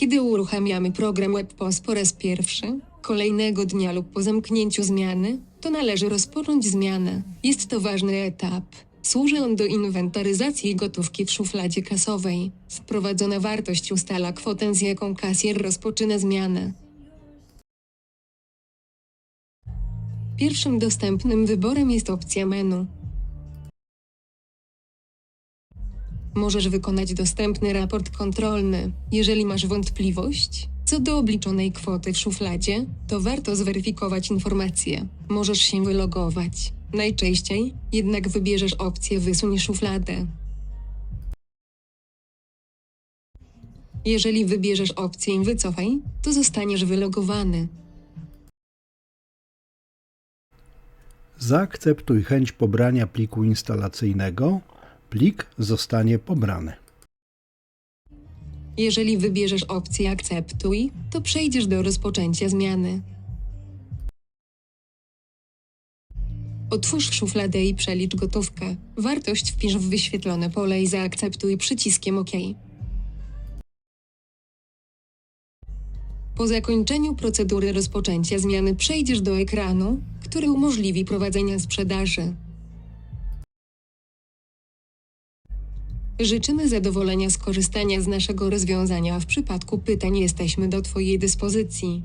Kiedy uruchamiamy program WebPOS po raz pierwszy, kolejnego dnia lub po zamknięciu zmiany, to należy rozpocząć zmianę. Jest to ważny etap. Służy on do inwentaryzacji gotówki w szufladzie kasowej. Wprowadzona wartość ustala kwotę, z jaką kasjer rozpoczyna zmianę. Pierwszym dostępnym wyborem jest opcja menu. Możesz wykonać dostępny raport kontrolny. Jeżeli masz wątpliwość co do obliczonej kwoty w szufladzie, to warto zweryfikować informacje. Możesz się wylogować. Najczęściej jednak wybierzesz opcję Wysuń szufladę. Jeżeli wybierzesz opcję Wycofaj, to zostaniesz wylogowany. Zaakceptuj chęć pobrania pliku instalacyjnego. Plik zostanie pobrany. Jeżeli wybierzesz opcję Akceptuj, to przejdziesz do rozpoczęcia zmiany. Otwórz szufladę i przelicz gotówkę. Wartość wpisz w wyświetlone pole i zaakceptuj przyciskiem OK. Po zakończeniu procedury rozpoczęcia zmiany przejdziesz do ekranu, który umożliwi prowadzenie sprzedaży. Życzymy zadowolenia z korzystania z naszego rozwiązania, w przypadku pytań jesteśmy do Twojej dyspozycji.